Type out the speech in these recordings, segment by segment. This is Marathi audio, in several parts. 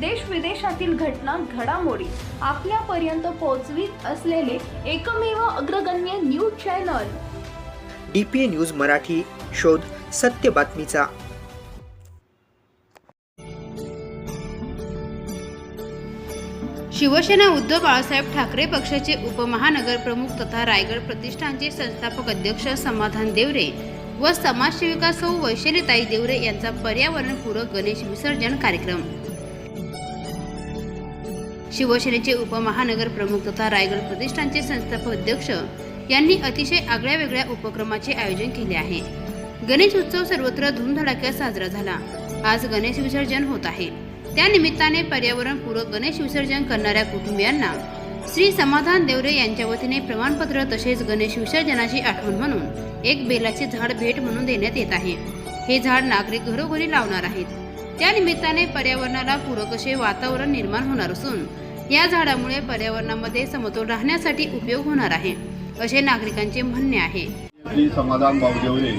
देश विदेशातील घटना घडामोडी आपल्यापर्यंत पोहोचवीत असलेले एकमेव अग्रगण्य news channel. D P A news Marathi शोध सत्य बातमीचा. शिवसेना उद्धव बाळासाहेब ठाकरे पक्षाचे उपमहानगर प्रमुख तथा रायगड प्रतिष्ठानचे संस्थापक अध्यक्ष समाधान देवरे व समाजसेविका सौ वैशालीताई देवरे यांचा पर्यावरणपूरक गणेश विसर्जन कार्यक्रम. शिवसेनेचे उपमहानगर प्रमुख तथा रायगड प्रतिष्ठानचे संस्थापक अध्यक्ष यांनी अतिशय आगळ्या वेगळ्या उपक्रमाचे आयोजन केले आहे. गणेश उत्सव सर्वत्र धूमधडाक्यात साजरा झाला. आज गणेश विसर्जन होत आहे. त्यानिमित्ताने पर्यावरणपूरक गणेश विसर्जन करणाऱ्या कुटुंबियांना श्री समाधान देवरे यांच्या वतीने प्रमाणपत्र तसेच गणेश विसर्जनाची आठवण म्हणून एक बेलाचे झाड भेट म्हणून देण्यात येत आहे. हे झाड नागरिक घरोघरी लावणार आहेत. त्यानिमित्ताने पर्यावरणाला पूरक असे वातावरण निर्माण होणार असून या झाडामुळे पर्यावरणामध्ये समतोल राहण्यासाठी उपयोग होणार आहे असे नागरिकांचे म्हणणे आहे. श्री समाधान बावदेवरे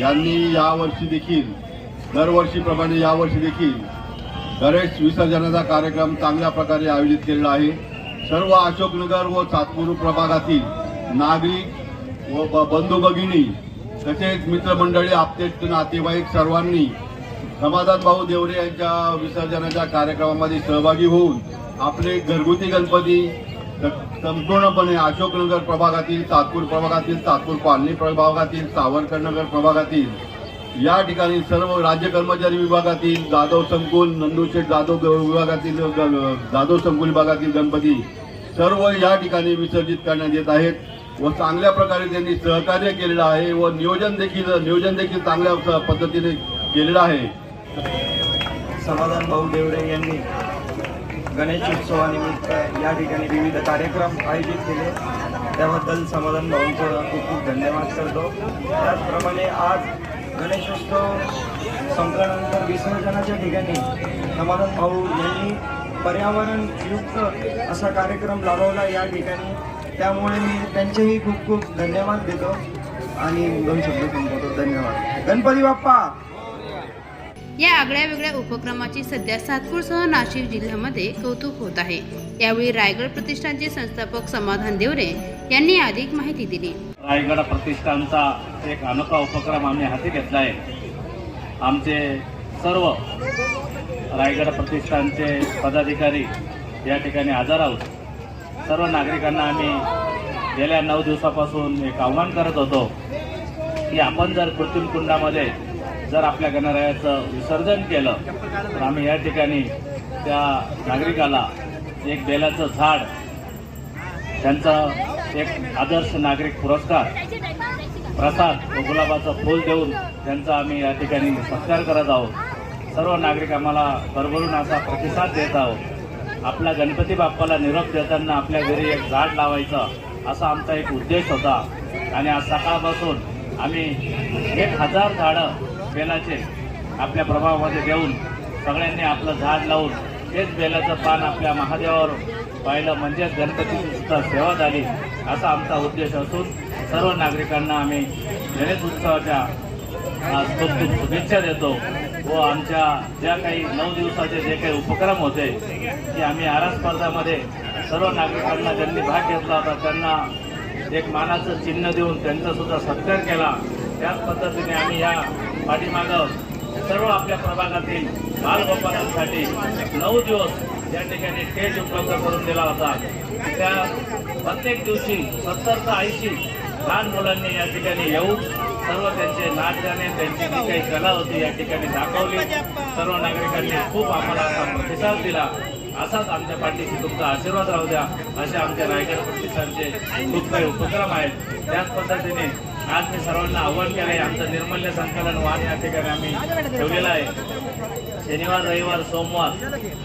यांनी यावर्षी देखील दरवर्षीप्रमाणे यावर्षी देखील गणेश विसर्जनाचा कार्यक्रम चांगल्या प्रकारे आयोजित केलेला आहे. सर्व अशोकनगर व सातपूर प्रभागातील नागरिक व ब- बंधू भगिनी तसेच मित्रमंडळी आपते नातेवाईक सर्वांनी समाधान भाऊ देवरे यांच्या विसर्जनाच्या कार्यक्रमामध्ये सहभागी होऊन आपले घरगुती गणपती संपूर्णपणे अशोकनगर प्रभागातील सातपूर प्रभागातील सातपूर पालनी प्रभागातील सावरकरनगर प्रभागातील या ठिकाणी सर्व राज्य कर्मचारी विभागातील जाधव संकुल नंदुशेठ जाधव विभागातील जाधव संकुल विभागातील गणपती सर्व या ठिकाणी विसर्जित करण्यात येत आहेत व चांगल्या प्रकारे त्यांनी सहकार्य केलेलं आहे व नियोजन देखील नियोजन देखील चांगल्या पद्धतीने केलेलं आहे. समाधान भाऊ देवडे यांनी गणेश उत्सवानिमित्त या ठिकाणी विविध कार्यक्रम आयोजित केले. त्याबद्दल समाधान भाऊंचं खूप खूप धन्यवाद करतो. त्याचप्रमाणे आज गणेशोत्सव संपल्यानंतर विसर्जनाच्या ठिकाणी समाधान भाऊ यांनी पर्यावरणयुक्त असा कार्यक्रम राबवला या ठिकाणी. त्यामुळे मी त्यांचेही खूप खूप धन्यवाद देतो. आणि दोन शब्द संपवतो. धन्यवाद. गणपती बाप्पा! या आगळ्या वेगळ्या उपक्रमाची सध्या सातपूरसह नाशिक जिल्ह्यामध्ये कौतुक होत आहे. यावेळी रायगड प्रतिष्ठानचे संस्थापक समाधान देवरे यांनी अधिक माहिती दिली. रायगड प्रतिष्ठानचा एक अनोखा उपक्रम आम्ही हाती घेतला आहे. आमचे सर्व रायगड प्रतिष्ठानचे पदाधिकारी या ठिकाणी हजर आहोत. सर्व नागरिकांना आम्ही गेल्या नऊ दिवसापासून एक आव्हान करत होतो की आपण जर कृत्रिम कुंडामध्ये जर आपल्या गणरायाचं विसर्जन केलं तर आम्ही या ठिकाणी त्या नागरिकाला एक बेलाचं झाड त्यांचा एक आदर्श नागरिक पुरस्कार प्रसाद व गुलाबाचं फूल देऊन त्यांचा आम्ही या ठिकाणी सत्कार करत आहोत. सर्व नागरिक आम्हाला भरभरून असा प्रतिसाद देत आहोत. आपला गणपती बाप्पाला निरोप देताना आपल्या घरी एक झाड लावायचं असा आमचा एक उद्देश होता. आणि आज सकाळपासून आम्ही एक हजार झाडं बेलाचे आपल्या प्रभावामध्ये देऊन सगळ्यांनी आपलं झाड लावून तेच बेलाचं पान आपल्या महादेवावर पाहिलं म्हणजेच गणपतीची सुद्धा सेवा झाली असा आमचा उद्देश असून सर्व नागरिकांना आम्ही गणेश उत्सवाच्या खूप खूप शुभेच्छा देतो व आमच्या ज्या काही नऊ दिवसाचे जे काही उपक्रम होते की आम्ही आरा स्पर्धामध्ये सर्व नागरिकांना ज्यांनी भाग घेतला होता त्यांना एक मानाचं चिन्ह देऊन त्यांचासुद्धा सत्कार केला. त्याच पद्धतीने आम्ही या पाठीमागं सर्व आपल्या प्रभागातील बालगोपालांसाठी नऊ दिवस या ठिकाणी स्टेज उपलब्ध करून दिला होता. त्या प्रत्येक दिवशी सत्तर ते ऐंशी लहान मुलांनी या ठिकाणी येऊन सर्व त्यांचे नाच त्यांची जी काही कला होती या ठिकाणी दाखवली. सर्व नागरिकांनी खूप आम्हाला असा प्रतिसाद दिला. असाच आमच्या पाठीशी तुमचा आशीर्वाद राहू द्या. असे आमच्या रायगड प्रतिष्ठानचे खूप काही उपक्रम आहेत. त्याच पद्धतीने आज मी सर्वांना आव्हान केलं आहे आमचं निर्मल्य संकलन वाहन या ठिकाणी आम्ही ठेवलेलं आहे. शनिवार रविवार सोमवार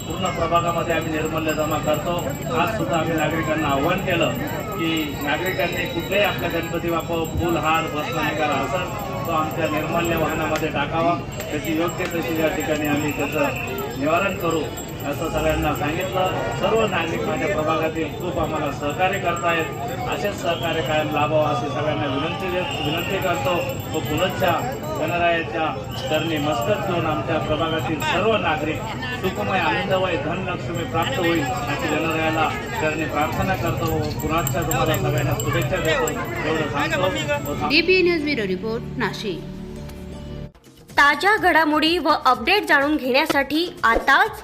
पूर्ण प्रभागामध्ये आम्ही निर्मल्य जमा करतो. आज सुद्धा आम्ही नागरिकांना आव्हान केलं की नागरिकांनी कुठेही आपल्या गणपती बाप्पा फुल हार बसणं निघाला असेल तो आमच्या निर्मल्य वाहनामध्ये टाकावा. त्याची योग्य तशी या ठिकाणी आम्ही त्याचं निवारण करू. असं सगळ्यांना सांगितलं. सर्व नागरिक माझ्या प्रभागातील खूप आम्हाला सहकार्य करतायत. असेच सहकार्य कायम लाभावं अशी सगळ्यांना विनंती विनंती करतो. व पुनश्च गणरायाच्या चरणी मस्तक ठेवून आमच्या प्रभागातील सर्व नागरिक सुखमय आनंदमय धनलक्ष्मी प्राप्त होईल अशी गणरायाला चरणी प्रार्थना करतो. व पुन्हा तुम्हाला सगळ्यांना शुभेच्छा देतो. एवढं सांगतो. News bureau report Nashik. ताज्या घडामोडी व अपडेट जाणून घेण्यासाठी आताच